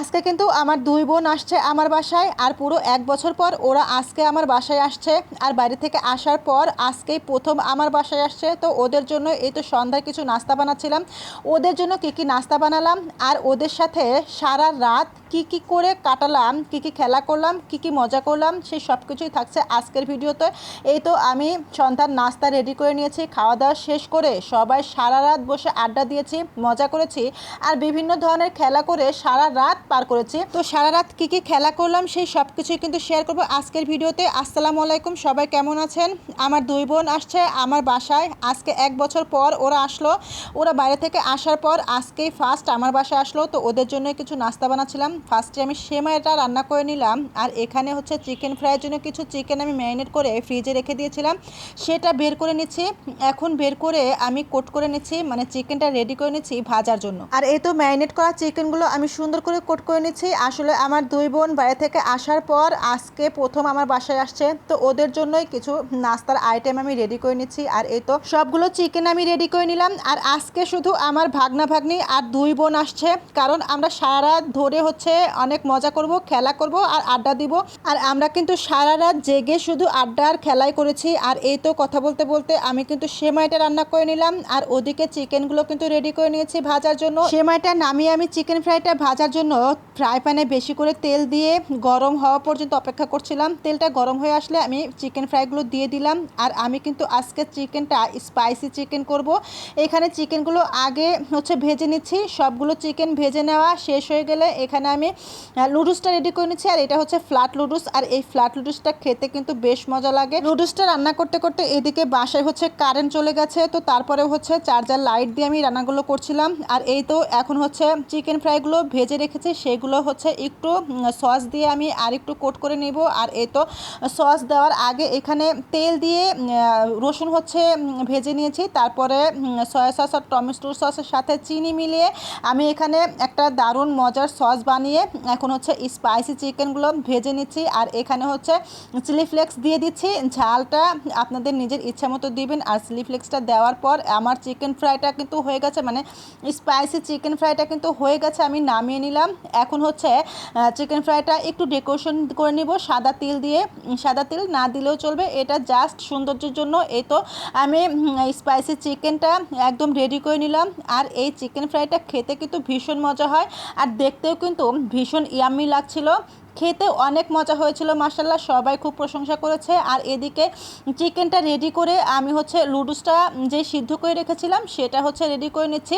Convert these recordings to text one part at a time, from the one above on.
আজকে কিন্তু আমার দুই বোন আসছে আমার বাসায় আর পুরো এক বছর পর ওরা আজকে আমার বাসায় আসছে। আর বাইরে থেকে আসার পর আজকেই প্রথম আমার বাসায় আসছে। তো ওদের জন্য এই তো সন্ধ্যায় কিছু নাস্তা বানাচ্ছিলাম। ওদের জন্য কী কী নাস্তা বানালাম? আর ওদের সাথে সারা রাত কি কি করে কাটালাম? কি কি খেলা করলাম? কি কি মজা করলাম? সেই সব কিছুই থাকছে আজকের ভিডিওতে। এই তো আমি সন্ধ্যার নাস্তা রেডি করে নিয়েছি, খাওয়া দাওয়া শেষ করে সবাই সারা রাত বসে আড্ডা দিয়েছি, মজা করেছি। আর বিভিন্ন ধরনের খেলা করে সারা রাত পার করেছি। তো সারা রাত কি কি খেলা করলাম সেই সব কিছুই কিন্তু শেয়ার করব আজকের ভিডিওতে। আসসালামু আলাইকুম, সবাই কেমন আছেন? আমার দুই বোন আসছে আমার বাসায়। আজকে এক বছর পর ওরা আসলো। ওরা বাইরে থেকে আসার পর আজকেই ফার্স্ট আমার বাসায় আসলো। তো ওদের জন্য কিছু নাস্তা বানাচ্ছিলাম। ফার্স্টে আমি সেমাইটা রান্না করে নিলাম। আর এখানে হচ্ছে চিকেন ফ্রাইয়ের জন্য কিছু চিকেন আমি ম্যারিনেট করে ফ্রিজে রেখে দিয়েছিলাম। সেটা বের করে নিচ্ছি। এখন বের করে আমি কোট করে নিচ্ছি। মানে চিকেনটা রেডি করে নিচ্ছি ভাজার জন্য। আর এই তো ম্যারিনেট করা চিকেনগুলো আমি সুন্দর করে কোট করে নিচ্ছি। আসলে আমার দুই বোন বাইরে থেকে আসার পর আজকে প্রথম আমার বাসায় আসছে। তো ওদের জন্যই কিছু নাস্তার আইটেম আমি রেডি করে নিচ্ছি। আর এই তো সবগুলো চিকেন আমি রেডি করে নিলাম। আর আজকে শুধু আমার ভাগনা ভাগ্নি আর দুই বোন আসছে। কারণ আমরা সারা রাত ধরে হচ্ছে অনেক মজা করব, খেলা করব আর আড্ডা দিব। আর আমরা কিন্তু সারা রাত জেগে শুধু আড্ডা আর খেলাই করেছি। আর এই তো কথা বলতে বলতে আমি কিন্তু সেমাইটা রান্না করে নিলাম। আর ওদিকে চিকেনগুলো কিন্তু রেডি করে নিয়েছি ভাজার জন্য। সেমাইটা নামিয়ে আমি চিকেন ফ্রাইটা ভাজার জন্য ফ্রাই প্যানে বেশি করে তেল দিয়ে গরম হওয়া পর্যন্ত অপেক্ষা করছিলাম। তেলটা গরম হয়ে আসলে আমি চিকেন ফ্রাইগুলো দিয়ে দিলাম। আর আমি কিন্তু আজকে চিকেনটা স্পাইসি চিকেন করব। এখানে চিকেনগুলো আগে হচ্ছে ভেজে নিচ্ছি। সবগুলো চিকেন ভেজে নেওয়া শেষ হয়ে গেলে এখানে আমি লুডুসটা রেডি করে নিচ্ছি। আর এটা হচ্ছে ফ্ল্যাট লুডুস আর এই ফ্ল্যাট লুডুসটা খেতে কিন্তু বেশ মজা লাগে। লুডুসটা রান্না করতে করতে এদিকে বাসায় হচ্ছে কারেন্ট চলে গেছে। তো তারপরে হচ্ছে চার্জার লাইট দিয়ে আমি রান্নাগুলো করছিলাম। আর এই তো এখন হচ্ছে চিকেন ফ্রাইগুলো ভেজে রেখেছি। সেগুলো হচ্ছে একটু সস দিয়ে আমি আর একটু কোট করে নেব। আর এই তো সস দেওয়ার আগে এখানে তেল দিয়ে রসুন হচ্ছে ভেজে নিয়েছি। তারপরে সয়া সস আর টমেটো সসের সাথে চিনি মিলিয়ে আমি এখানে একটা দারুণ মজার সস বানিয়ে, এখন হচ্ছে স্পাইসি চিকেনগুলো ভেজে নিচ্ছি। আর এখানে হচ্ছে চিলি ফ্লেক্স দিয়ে দিচ্ছি। ঝালটা আপনাদের নিজের ইচ্ছা মতো দিবেন। আর চিলি ফ্লেক্সটা দেওয়ার পর আমার চিকেন ফ্রাইটা কিন্তু হয়ে গেছে মানে স্পাইসি চিকেন ফ্রাইটা কিন্তু হয়ে গেছে, আমি নামিয়ে নিলাম। এখন হচ্ছে চিকেন ফ্রাইটা একটু ডেকোরেশন করে নিব, সাদা তিল দিয়ে সাদা তিল না দিলেও চলবে, এটা জাস্ট সৌন্দর্যের জন্য। এই তো আমি স্পাইসি চিকেনটা একদম রেডি করে নিলাম। আর এই চিকেন ফ্রাইটা খেতে কিন্তু ভীষণ মজা হয়। আর দেখতেও কিন্তু ভীষণ ইয়ামি লাগছিল। খেতে অনেক মজা হয়েছিল মাসাল্লাহ সবাই খুব প্রশংসা করেছে। আর এদিকে চিকেনটা রেডি করে আমি হচ্ছে লুডুসটা যে সিদ্ধ করে রেখেছিলাম, সেটা হচ্ছে রেডি করে নিচ্ছি।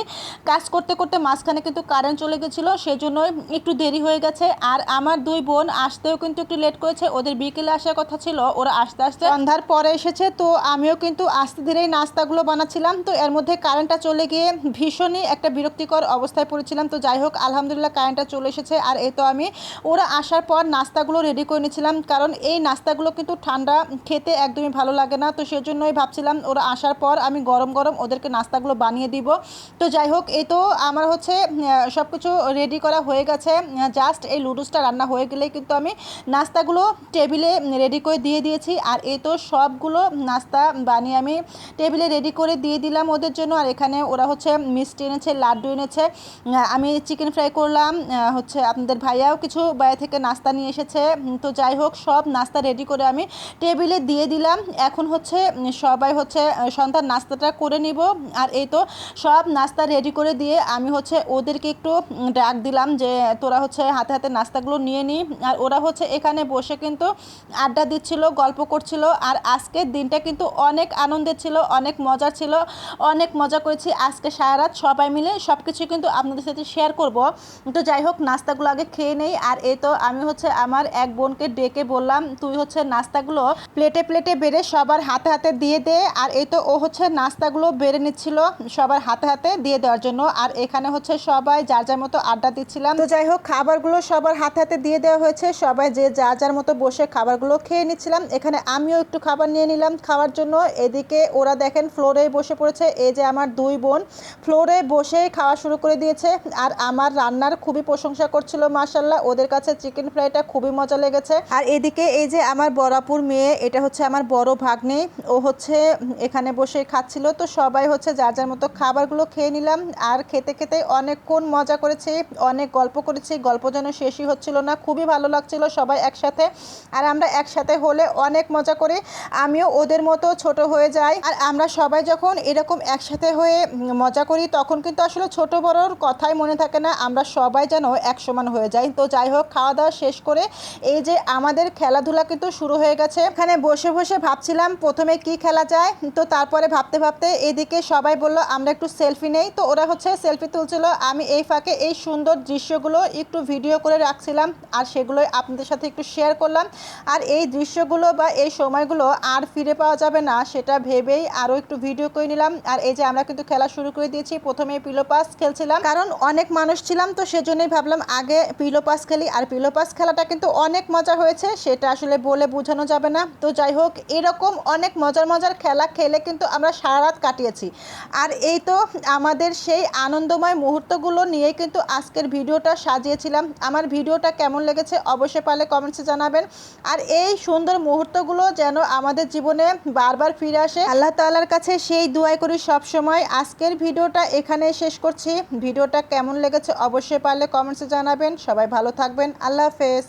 কাজ করতে করতে মাঝখানে কিন্তু কারেন্ট চলে গেছিল সেজন্যই একটু দেরি হয়ে গেছে। আর আমার দুই বোন আসতেও কিন্তু একটু লেট করেছে, ওদের বিকেলে আসার কথা ছিল, ওরা আস্তে আস্তে সন্ধ্যার পরে এসেছে, তো আমিও কিন্তু আস্তে ধীরেই নাস্তাগুলো বানাচ্ছিলাম। তো এর মধ্যে কারেন্টটা চলে গিয়ে ভীষণই একটা বিরক্তিকর অবস্থায় পড়েছিলাম। তো যাই হোক, আলহামদুলিল্লাহ কারেন্টটা চলে এসেছে। আর এ তো আমি, ওরা আসার পর নাস্তাগুলো রেডি করে নিয়েছিলাম। কারণ এই নাস্তাগুলো কিন্তু ঠান্ডা, খেতে একদমই ভালো লাগে না। তো সেজন্যই ভাবছিলাম ওরা আসার পর আমি গরম গরম ওদেরকে নাস্তাগুলো বানিয়ে দিব। তো যাই হোক, এই তো আমার হচ্ছে সব কিছু রেডি করা হয়ে গেছে। জাস্ট এই লুডুসটা রান্না হয়ে গেলেই কিন্তু আমি নাস্তাগুলো টেবিলে রেডি করে দিয়ে দিয়েছি। আর এই তো সবগুলো নাস্তা বানিয়ে আমি টেবিলে রেডি করে দিয়ে দিলাম ওদের জন্য। আর এখানে ওরা হচ্ছে মিষ্টি এনেছে, লাড্ডু এনেছে। আমি চিকেন ফ্রাই করলাম। হচ্ছে আপনাদের ভাইয়াও কিছু বাইরে থেকে নাস্তা নিয়ে এসেছে। তো যাই হোক, সব নাস্তা রেডি করে আমি টেবিলে দিয়ে দিলাম। এখন হচ্ছে সবাই হচ্ছে সন্ধ্যার নাস্তাটা করে নিব। আর এই তো সব নাস্তা রেডি করে দিয়ে আমি হচ্ছে ওদেরকে একটু ডাক দিলাম যে, তোরা হচ্ছে হাতে হাতে নাস্তাগুলো নিয়ে নি। আর ওরা হচ্ছে এখানে বসে কিন্তু আড্ডা দিচ্ছিল, গল্প করছিল। আর আজকের দিনটা কিন্তু অনেক আনন্দের ছিল, অনেক মজার ছিল, অনেক মজা করেছি। আজকে সারা রাত সবাই মিলে সব কিছু কিন্তু আপনাদের সাথে শেয়ার করব। তো যাই হোক, নাস্তাগুলো আগে খেয়ে নেই। আর এই তো আমি হচ্ছে আমার এক বোনকে ডেকে বললাম, তুই হচ্ছে নাস্তাগুলো প্লেটে প্লেটে বেড়ে সবার হাতে হাতে দিয়ে দে। আর এই তো ও হচ্ছে নাস্তাগুলো বেড়ে নিচ্ছিল সবার হাতে হাতে দিয়ে দেওয়ার জন্য। আর এখানে হচ্ছে সবাই যার যার মতো আড্ডা দিচ্ছিলাম। তো যাই হোক, খাবারগুলো সবার হাতে হাতে দিয়ে দেওয়া হয়েছে। সবাই যে যার যার মতো বসে খাবারগুলো খেয়ে নিচ্ছিলাম। এখানে আমিও একটু খাবার নিয়ে নিলাম খাওয়ার জন্য। এদিকে ওরা দেখেন ফ্লোরে বসে পড়েছে। এই যে আমার দুই বোন, ফ্লোরে বসে খাওয়া শুরু করে দিয়েছে। আর আমার রান্নার খুবই প্রশংসা করছিল মাসাল্লাহ ওদের কাছে চিকেন ফ্রাইটা খুবই মজা লেগেছে। আর এদিকে এই যে আমার বরাপুর মেয়ে, এটা হচ্ছে আমার বড় ভাগ্নে। ও হচ্ছে এখানে বসে খাচ্ছিল। তো সবাই হচ্ছে যার যার মতো খাবারগুলো খেয়ে নিলাম। আর খেতে খেতে অনেকক্ষণ মজা করেছি, অনেক গল্প করেছি। গল্প যেন শেষই হচ্ছিল না। খুবই ভালো লাগছিল সবাই একসাথে। আর আমরা একসাথে হলে অনেক মজা করি। আমিও ওদের মতো ছোট হয়ে যাই। আর আমরা সবাই যখন এরকম একসাথে হয়ে মজা করি, তখন কিন্তু আসলে ছোট বড়োর কথাই মনে থাকে না। আমরা সবাই যেন এক সমান হয়ে যাই। তো যাই হোক, খাওয়া দাওয়া শেষ করে এই যে আমাদের খেলাধুলা কিন্তু শুরু হয়ে গেছে। এখানে বসে বসে ভাবছিলাম প্রথমে কি খেলা যায়, তো তারপরে ভাবতে ভাবতে এদিকে সবাই বলল, আমরা একটু সেলফি নেই। তো ওরা হচ্ছে সেলফি তুলছিল। আমি এই ফাঁকে এই সুন্দর দৃশ্যগুলো একটু ভিডিও করে রাখছিলাম আর সেগুলোই আপনাদের সাথে একটু শেয়ার করলাম। আর এই দৃশ্যগুলো বা এই সময়গুলো আর ফিরে পাওয়া যাবে না, সেটা ভেবেই আরও একটু ভিডিও করে নিলাম। আর এই যে আমরা কিন্তু খেলা শুরু করে দিয়েছি, প্রথমে পিলো পাস খেলছিলাম। কারণ অনেক মানুষ ছিলাম, তো সেজন্যই ভাবলাম আগে পিলো পাস খেলি আর পিলো পাস খেলাটা কিন্তু অনেক মজা হয়েছে, সেটা আসলে বলে বোঝানো যাবে না। তো যাই হোক, এরকম অনেক মজার মজার খেলা খেলে কিন্তু আমরা সারা রাত কাটিয়েছি। আর এই তো আমাদের সেই আনন্দময় মুহূর্তগুলো নিয়ে কিন্তু আজকের ভিডিওটা সাজিয়েছিলাম। আমার ভিডিওটা কেমন লেগেছে অবশ্যই পারলে কমেন্টসে জানাবেন। আর এই সুন্দর মুহূর্তগুলো যেন আমাদের জীবনে বারবার ফিরে আসে। আল্লাহ তাআলার কাছে সেই দোয়াই করি সব সময় আজকের ভিডিওটা এখানেই শেষ করছি। ভিডিওটা কেমন লেগেছে অবশ্যই পারলে কমেন্টসে জানাবেন। সবাই ভালো থাকবেন। আল্লাহ হাফেজ